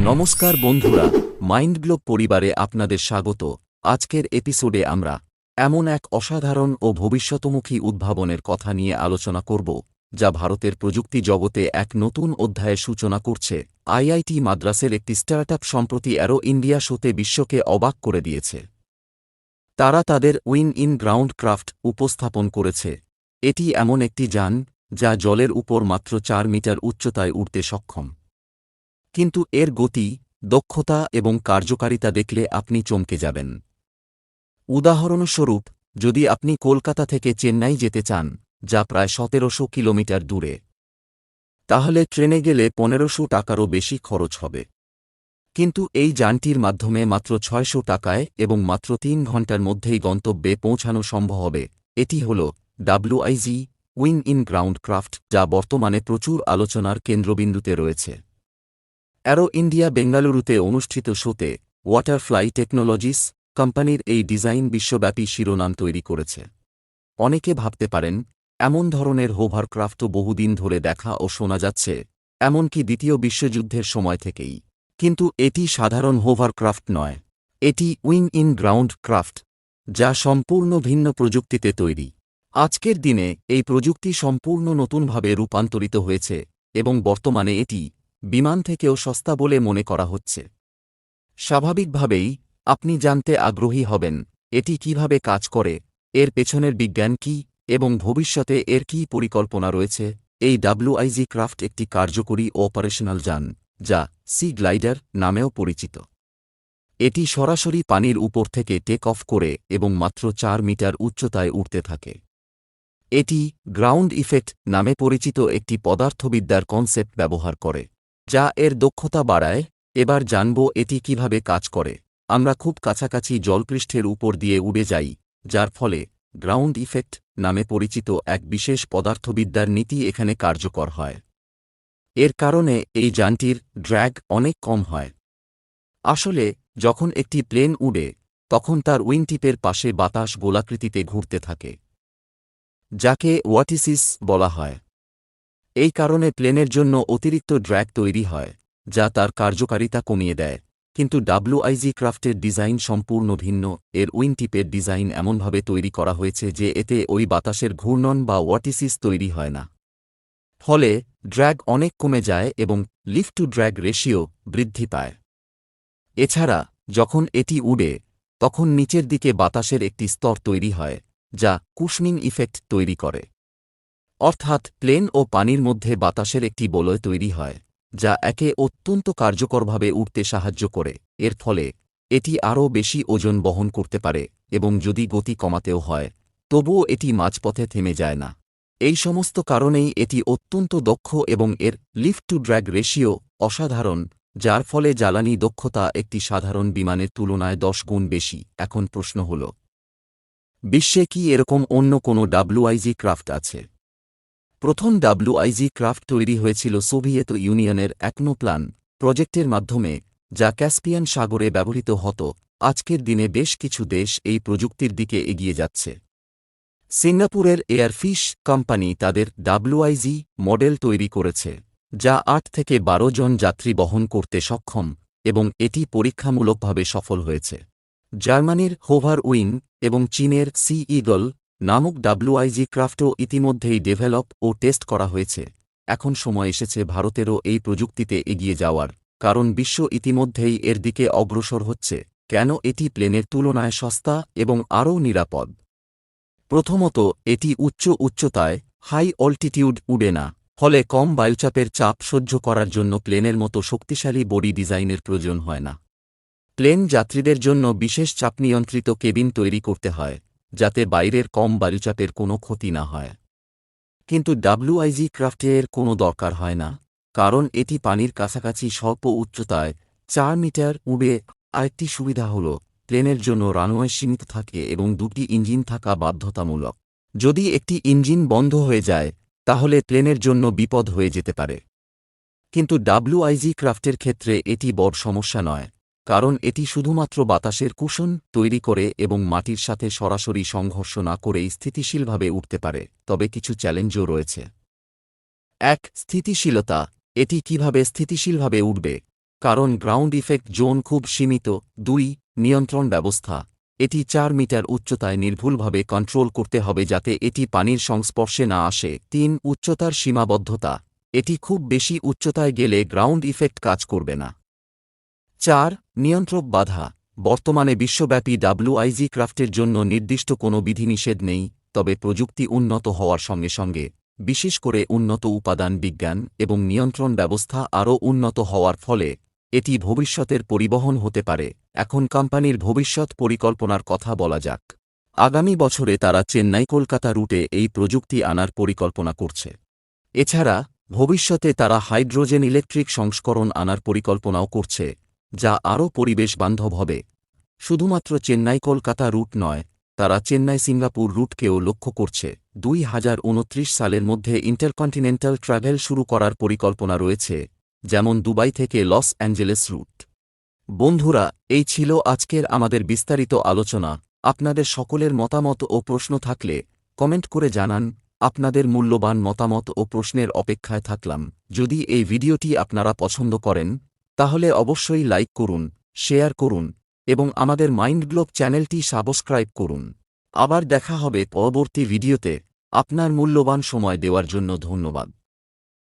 নমস্কার বন্ধুরা, মাইন্ডগ্লোব পরিবারে আপনাদের স্বাগত। আজকের এপিসোডে আমরা এমন এক অসাধারণ ও ভবিষ্যতমুখী উদ্ভাবনের কথা নিয়ে আলোচনা করব, যা ভারতের প্রযুক্তি জগতে এক নতুন অধ্যায়ের সূচনা করছে। আইআইটি মাদ্রাসের একটি স্টার্টআপ সম্প্রতি অ্যারো ইন্ডিয়া শোতে বিশ্বকে অবাক করে দিয়েছে। তারা তাদের উইন ইন গ্রাউন্ড ক্রাফট উপস্থাপন করেছে। এটি এমন একটি যান, যা জলের উপর মাত্র চার মিটার উচ্চতায় উঠতে সক্ষম। কিন্তু এর গতি, দক্ষতা এবং কার্যকারিতা দেখলে আপনি চমকে যাবেন। উদাহরণস্বরূপ, যদি আপনি কলকাতা থেকে চেন্নাই যেতে চান, যা প্রায় সতেরোশো কিলোমিটার দূরে, তাহলে ট্রেনে গেলে পনেরোশো টাকারও বেশি খরচ হবে। কিন্তু এই যানটির মাধ্যমে মাত্র ছয়শো টাকায় এবং মাত্র তিন ঘণ্টার মধ্যেই গন্তব্যে পৌঁছানো সম্ভব হবে, এটি হল WIG wing in ground craft, যা বর্তমানে প্রচুর আলোচনার কেন্দ্রবিন্দুতে রয়েছে। অ্যারো ইন্ডিয়া বেঙ্গালুরুতে অনুষ্ঠিত শোতে ওয়াটারফ্লাই টেকনোলজিস কোম্পানির এই ডিজাইন বিশ্বব্যাপী শিরোনাম তৈরি করেছে। অনেকে ভাবতে পারেন, এমন ধরনের হোভারক্রাফটও বহুদিন ধরে দেখা ও শোনা যাচ্ছে, এমনকি দ্বিতীয় বিশ্বযুদ্ধের সময় থেকেই। কিন্তু এটি সাধারণ হোভারক্রাফট নয়, এটি উইং ইন গ্রাউন্ড ক্রাফট যা সম্পূর্ণ ভিন্ন প্রযুক্তিতে তৈরি। আজকের দিনে এই প্রযুক্তি সম্পূর্ণ নতুনভাবে রূপান্তরিত হয়েছে এবং বর্তমানে এটি বিমান থেকেও সস্তা বলে মনে করা হচ্ছে। স্বাভাবিকভাবেই, আপনি জানতে আগ্রহী হবেন, এটি কীভাবে কাজ করে, এর পেছনের বিজ্ঞান কি, এবং ভবিষ্যতে এর কী পরিকল্পনা রয়েছে, এই ডাব্লুআইজি ক্রাফট একটি কার্যকরী অপারেশনাল যান, যা সি গ্লাইডার নামেও পরিচিত। এটি সরাসরি পানির উপর থেকে টেক অফ করে এবং মাত্র চার মিটার উচ্চতায় উঠতে থাকে। এটি গ্রাউন্ড ইফেক্ট নামে পরিচিত একটি পদার্থবিদ্যার কনসেপ্ট ব্যবহার করে। যা এর দক্ষতা বাড়ায়, এবার জানব এটি কীভাবে কাজ করে। আমরা খুব কাছাকাছি জলপৃষ্ঠের উপর দিয়ে উড়ে যাই, যার ফলে গ্রাউন্ড ইফেক্ট নামে পরিচিত এক বিশেষ পদার্থবিদ্যার নীতি এখানে কার্যকর হয়। এর কারণে এই যানটির ড্র্যাগ অনেক কম হয়। আসলে, যখন একটি প্লেন উড়ে, তখন তার উইংটিপের পাশে বাতাস গোলাকৃতিতে ঘুরতে থাকে, যাকে ওয়াটিসিস বলা হয়। এই কারণে প্লেনের জন্য অতিরিক্ত ড্র্যাগ তৈরি হয়, যা তার কার্যকারিতা কমিয়ে দেয়। কিন্তু ডাব্লুআইজি ক্রাফটের ডিজাইন সম্পূর্ণ ভিন্ন, এর উইংটিপের ডিজাইন এমনভাবে তৈরি করা হয়েছে যে এতে ওই বাতাসের ঘূর্ণন বা ওয়াটিসিস তৈরি হয় না। ফলে, ড্র্যাগ অনেক কমে যায় এবং লিফট টু ড্র্যাগ রেশিও বৃদ্ধি পায়। এছাড়া, যখন এটি উড়ে, তখন নিচের দিকে বাতাসের একটি স্তর তৈরি হয়, যা কুশমিং ইফেক্ট তৈরি করে। অর্থাৎ প্লেন ও পানির মধ্যে বাতাসের একটি বলয় তৈরি হয়, যা একে অত্যন্ত কার্যকরভাবে উঠতে সাহায্য করে। এর ফলে, এটি আরও বেশি ওজন বহন করতে পারে এবং যদি গতি কমাতেও হয়, তবুও এটি মাঝপথে থেমে যায় না। এই সমস্ত কারণেই এটি অত্যন্ত দক্ষ এবং এর লিফট টু ড্র্যাগ রেশিও অসাধারণ, যার ফলে জ্বালানি দক্ষতা একটি সাধারণ বিমানের তুলনায় দশ গুণ বেশি। এখন প্রশ্ন হল, বিশ্বে কি এরকম অন্য কোনো ডাব্লুআইজি ক্রাফট আছে? প্রথম ডাব্লুআইজি ক্রাফট তৈরি হয়েছিল সোভিয়েত ইউনিয়নের অ্যাকনোপ্লান প্রজেক্টের মাধ্যমে, যা ক্যাসপিয়ান সাগরে ব্যবহৃত হতো। আজকের দিনে বেশ কিছু দেশ এই প্রযুক্তির দিকে এগিয়ে যাচ্ছে। সিঙ্গাপুরের এয়ারফিশ কোম্পানি তাদের ডাব্লুআইজি মডেল তৈরি করেছে, যা আট থেকে বারো জন যাত্রী বহন করতে সক্ষম এবং এটি পরীক্ষামূলকভাবে সফল হয়েছে। জার্মানির হোভার উইং এবং চীনের সি ইগল নামক ডাব্লুআইজি ক্রাফটও ইতিমধ্যেই ডেভেলপ ও টেস্ট করা হয়েছে। এখন সময় এসেছে ভারতেরও এই প্রযুক্তিতে এগিয়ে যাওয়ার, কারণ বিশ্ব ইতিমধ্যেই এর দিকে অগ্রসর হচ্ছে। কেন এটি প্লেনের তুলনায় সস্তা এবং আরও নিরাপদ? প্রথমত, এটি উচ্চ উচ্চতায়, হাই অল্টিটিউড উড়ে না, ফলে কম বায়ুচাপের চাপ সহ্য করার জন্য প্লেনের মতো শক্তিশালী বডি ডিজাইনের প্রয়োজন হয় না। প্লেন যাত্রীদের জন্য বিশেষ চাপ নিয়ন্ত্রিত কেবিন তৈরি করতে হয়। যাতে বাইরের কম বায়ুচাপের কোনো ক্ষতি না হয়। কিন্তু ডাব্লুআইজি ক্রাফটে এর কোনো দরকার হয় না, কারণ এটি পানির কাছাকাছি স্বল্প উচ্চতায় চার মিটার উড়ে আরেকটি সুবিধা হল, প্লেনের জন্য রানওয়ে সীমিত থাকে এবং দুটি ইঞ্জিন থাকা বাধ্যতামূলক। যদি একটি ইঞ্জিন বন্ধ হয়ে যায়, তাহলে প্লেনের জন্য বিপদ হয়ে যেতে পারে। কিন্তু ডাব্লুআইজি ক্রাফটের ক্ষেত্রে এটি বড় সমস্যা নয়। কারণ এটি শুধুমাত্র বাতাসের কুশন তৈরি করে এবং মাটির সাথে সরাসরি সংঘর্ষ না করে স্থিতিশীলভাবে উঠতে পারে, তবে কিছু চ্যালেঞ্জও রয়েছে। এক, স্থিতিশীলতা। এটি কীভাবে স্থিতিশীলভাবে উঠবে? কারণ গ্রাউন্ড ইফেক্ট জোন খুব সীমিত। দুই, নিয়ন্ত্রণ ব্যবস্থা। এটি চার মিটার উচ্চতায় নির্ভুলভাবে কন্ট্রোল করতে হবে যাতে এটি পানির সংস্পর্শে না আসে। তিন, উচ্চতার সীমাবদ্ধতা। এটি খুব বেশি উচ্চতায় গেলে গ্রাউন্ড ইফেক্ট কাজ করবে না। চার, নিয়ন্ত্রক বাধা। বর্তমানে বিশ্বব্যাপী ডাব্লুআইজি ক্রাফটের জন্য নির্দিষ্ট কোনো বিধিনিষেধ নেই, তবে প্রযুক্তি উন্নত হওয়ার সঙ্গে সঙ্গে, বিশেষ করে উন্নত উপাদান বিজ্ঞান এবং নিয়ন্ত্রণ ব্যবস্থা আরও উন্নত হওয়ার ফলে, এটি ভবিষ্যতের পরিবহন হতে পারে। এখন কোম্পানির ভবিষ্যৎ পরিকল্পনার কথা বলা যাক। আগামী বছরে তারা চেন্নাই কলকাতা রুটে এই প্রযুক্তি আনার পরিকল্পনা করছে। এছাড়া, ভবিষ্যতে তারা হাইড্রোজেন ইলেকট্রিক সংস্করণ আনার পরিকল্পনাও করছে। যা আরও পরিবেশ বান্ধব হবে। শুধুমাত্র চেন্নাই কলকাতা রুট নয়, তারা চেন্নাই সিঙ্গাপুর রুটকেও লক্ষ্য করছে। দুই হাজার উনত্রিশ সালের মধ্যে ইন্টারকন্টিনেন্টাল ট্রাভেল শুরু করার পরিকল্পনা রয়েছে, যেমন দুবাই থেকে লস অ্যাঞ্জেলেস রুট। বন্ধুরা, এই ছিল আজকের আমাদের বিস্তারিত আলোচনা। আপনাদের সকলের মতামত ও প্রশ্ন থাকলে কমেন্ট করে জানান। আপনাদের মূল্যবান মতামত ও প্রশ্নের অপেক্ষায় থাকলাম। যদি এই ভিডিওটি আপনারা পছন্দ করেন তাহলে অবশ্যই লাইক করুন, শেয়ার করুন, এবং আমাদের মাইন্ড গ্লোব চ্যানেলটি সাবস্ক্রাইব করুন। আবার দেখা হবে পরবর্তী ভিডিওতে। আপনার মূল্যবান সময় দেওয়ার জন্য ধন্যবাদ।